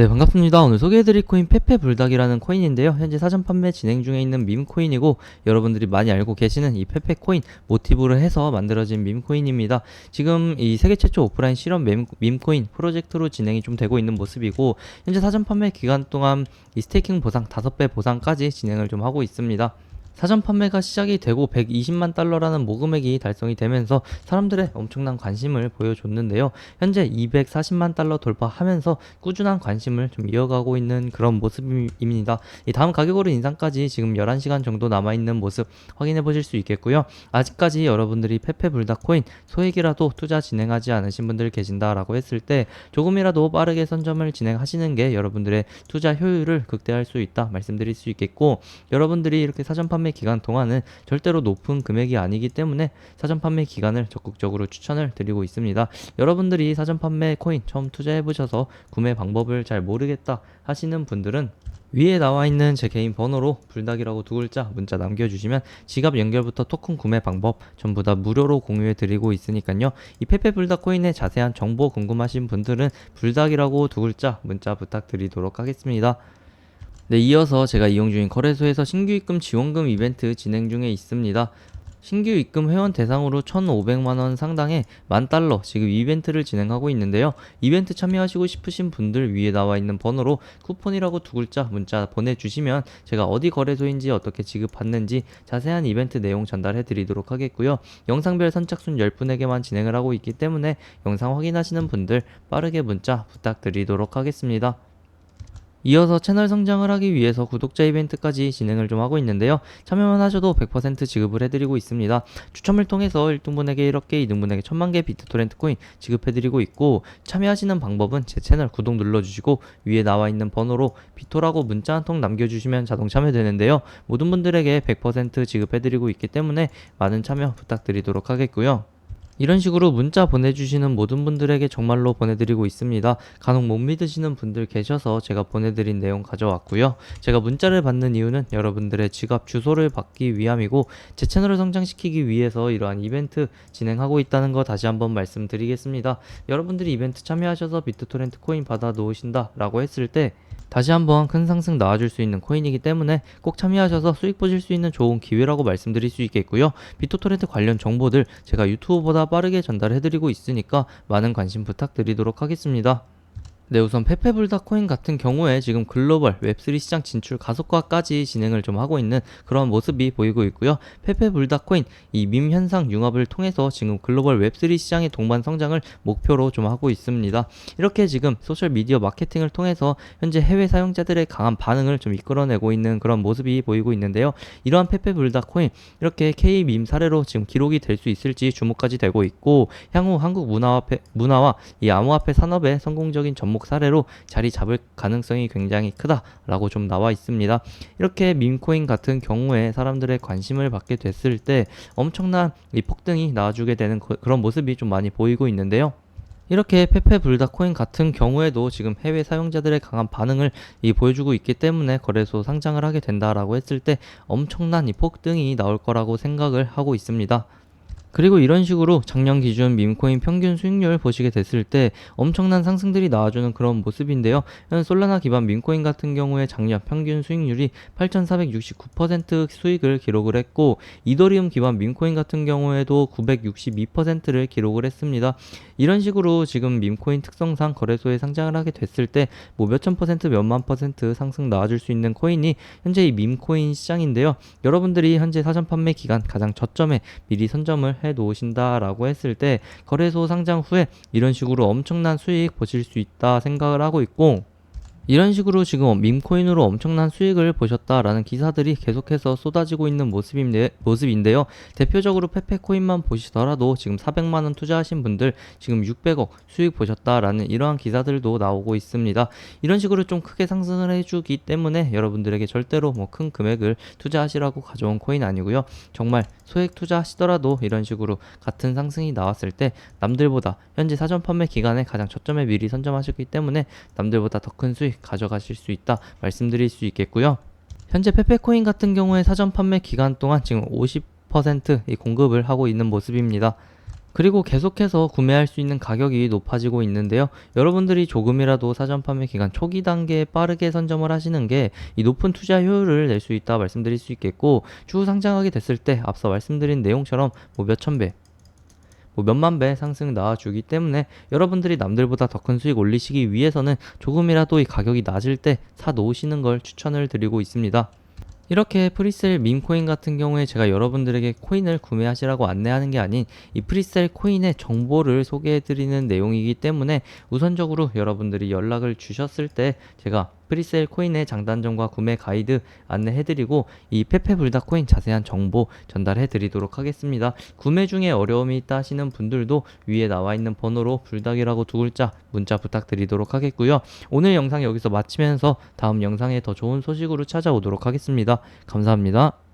네, 반갑습니다. 오늘 소개해드릴 코인 페페 불닭이라는 코인인데요. 현재 사전 판매 진행 중에 있는 밈 코인이고 여러분들이 많이 알고 계시는 이 페페 코인 모티브로 해서 만들어진 밈 코인입니다. 지금 이 세계 최초 오프라인 실험 밈, 밈 코인 프로젝트로 진행이 좀 되고 있는 모습이고 현재 사전 판매 기간 동안 이 스테이킹 보상 5배 보상까지 진행을 좀 하고 있습니다. 사전 판매가 시작이 되고 120만 달러라는 모금액이 달성이 되면서 사람들의 엄청난 관심을 보여줬는데요. 현재 240만 달러 돌파하면서 꾸준한 관심을 좀 이어가고 있는 그런 모습입니다. 이 다음 가격으로 인상까지 지금 11시간 정도 남아있는 모습 확인해 보실 수 있겠고요. 아직까지 여러분들이 페페 불닭 코인 소액이라도 투자 진행하지 않으신 분들 계신다라고 했을 때 조금이라도 빠르게 선점을 진행하시는 게 여러분들의 투자 효율을 극대화할 수 있다 말씀드릴 수 있겠고 여러분들이 이렇게 사전 판매 기간 동안은 절대로 높은 금액이 아니기 때문에 사전 판매 기간을 적극적으로 추천을 드리고 있습니다. 여러분들이 사전 판매 코인 처음 투자해 보셔서 구매 방법을 잘 모르겠다 하시는 분들은 위에 나와 있는 제 개인 번호로 불닭이라고 두 글자 문자 남겨주시면 지갑 연결부터 토큰 구매 방법 전부 다 무료로 공유해 드리고 있으니까요. 이 페페 불닭 코인의 자세한 정보 궁금하신 분들은 불닭이라고 두 글자 문자 부탁드리도록 하겠습니다. 네, 이어서 제가 이용 중인 거래소에서 신규 입금 지원금 이벤트 진행 중에 있습니다. 신규 입금 회원 대상으로 1,500만원 상당의 만 달러 지금 이벤트를 진행하고 있는데요. 이벤트 참여하시고 싶으신 분들 위에 나와 있는 번호로 쿠폰이라고 두 글자 문자 보내주시면 제가 어디 거래소인지 어떻게 지급받는지 자세한 이벤트 내용 전달해 드리도록 하겠고요. 영상별 선착순 10분에게만 진행을 하고 있기 때문에 영상 확인하시는 분들 빠르게 문자 부탁드리도록 하겠습니다. 이어서 채널 성장을 하기 위해서 구독자 이벤트까지 진행을 좀 하고 있는데요. 참여만 하셔도 100% 지급을 해드리고 있습니다. 추첨을 통해서 1등분에게 1억 개, 2등분에게 1000만 개 비트토렌트 코인 지급해드리고 있고 참여하시는 방법은 제 채널 구독 눌러주시고 위에 나와 있는 번호로 비토라고 문자 한 통 남겨주시면 자동 참여되는데요. 모든 분들에게 100% 지급해드리고 있기 때문에 많은 참여 부탁드리도록 하겠고요. 이런 식으로 문자 보내주시는 모든 분들에게 정말로 보내드리고 있습니다. 간혹 못 믿으시는 분들 계셔서 제가 보내드린 내용 가져왔고요. 제가 문자를 받는 이유는 여러분들의 지갑 주소를 받기 위함이고 제 채널을 성장시키기 위해서 이러한 이벤트 진행하고 있다는 거 다시 한번 말씀드리겠습니다. 여러분들이 이벤트 참여하셔서 비트토렌트 코인 받아 놓으신다 라고 했을 때 다시 한번 큰 상승 나와줄 수 있는 코인이기 때문에 꼭 참여하셔서 수익 보실 수 있는 좋은 기회라고 말씀드릴 수 있겠고요. 비토토렌트 관련 정보들 제가 유튜브보다 빠르게 전달해드리고 있으니까 많은 관심 부탁드리도록 하겠습니다. 네, 우선 페페불닭 코인 같은 경우에 지금 글로벌 웹3 시장 진출 가속화까지 진행을 좀 하고 있는 그런 모습이 보이고 있고요. 페페불닭 코인 이 밈 현상 융합을 통해서 지금 글로벌 웹3 시장의 동반 성장을 목표로 좀 하고 있습니다. 이렇게 지금 소셜 미디어 마케팅을 통해서 현재 해외 사용자들의 강한 반응을 좀 이끌어내고 있는 그런 모습이 보이고 있는데요. 이러한 페페불닭 코인 이렇게 K 밈 사례로 지금 기록이 될 수 있을지 주목까지 되고 있고 향후 한국 문화와, 문화와 이 암호화폐 산업의 성공적인 전목 종목 사례로 자리 잡을 가능성이 굉장히 크다라고 좀 나와 있습니다. 이렇게 밈코인 같은 경우에 사람들의 관심을 받게 됐을 때 엄청난 이 폭등이 나와주게 되는 그런 모습이 좀 많이 보이고 있는데요. 이렇게 페페 불닭 코인 같은 경우에도 지금 해외 사용자들의 강한 반응을 이 보여주고 있기 때문에 거래소 상장을 하게 된다라고 했을 때 엄청난 이 폭등이 나올 거라고 생각을 하고 있습니다. 그리고 이런 식으로 작년 기준 밈코인 평균 수익률 보시게 됐을 때 엄청난 상승들이 나와주는 그런 모습인데요. 솔라나 기반 밈코인 같은 경우에 작년 평균 수익률이 8,469% 수익을 기록을 했고 이더리움 기반 밈코인 같은 경우에도 962%를 기록을 했습니다. 이런 식으로 지금 밈코인 특성상 거래소에 상장을 하게 됐을 때 뭐 몇천 퍼센트 몇만 퍼센트 상승 나와줄 수 있는 코인이 현재 이 밈코인 시장인데요. 여러분들이 현재 사전 판매 기간 가장 저점에 미리 선점을 해 놓으신다라고 했을 때 거래소 상장 후에 이런 식으로 엄청난 수익 보실 수 있다 생각을 하고 있고 이런 식으로 지금 밈코인으로 엄청난 수익을 보셨다라는 기사들이 계속해서 쏟아지고 있는 모습인데, 모습인데요. 대표적으로 페페코인만 보시더라도 지금 400만원 투자하신 분들 지금 600억 수익 보셨다라는 이러한 기사들도 나오고 있습니다. 이런 식으로 좀 크게 상승을 해주기 때문에 여러분들에게 절대로 뭐 큰 금액을 투자하시라고 가져온 코인 아니고요. 정말 소액 투자하시더라도 이런 식으로 같은 상승이 나왔을 때 남들보다 현재 사전 판매 기간에 가장 저점에 미리 선점하셨기 때문에 남들보다 더 큰 수익 가져가실 수 있다 말씀드릴 수 있겠고요. 현재 페페코인 같은 경우에 사전 판매 기간 동안 지금 50% 공급을 하고 있는 모습입니다. 그리고 계속해서 구매할 수 있는 가격이 높아지고 있는데요. 여러분들이 조금이라도 사전 판매 기간 초기 단계에 빠르게 선점을 하시는 게 이 높은 투자 효율을 낼 수 있다 말씀드릴 수 있겠고 추후 상장하게 됐을 때 앞서 말씀드린 내용처럼 뭐 몇천 배, 뭐 몇만 배 상승 나와주기 때문에 여러분들이 남들보다 더 큰 수익 올리시기 위해서는 조금이라도 이 가격이 낮을 때 사 놓으시는 걸 추천을 드리고 있습니다. 이렇게 프리셀 밈코인 같은 경우에 제가 여러분들에게 코인을 구매하시라고 안내하는 게 아닌 이 프리셀 코인의 정보를 소개해 드리는 내용이기 때문에 우선적으로 여러분들이 연락을 주셨을 때 제가 프리셀 코인의 장단점과 구매 가이드 안내해 드리고 이 페페불다 코인 자세한 정보 전달해 드리도록 하겠습니다. 구매 중에 어려움이 있다 하시는 분들도 위에 나와 있는 번호로 불닭이라고 두 글자 문자 부탁드리도록 하겠고요. 오늘 영상 여기서 마치면서 다음 영상에 더 좋은 소식으로 찾아오도록 하겠습니다. 감사합니다.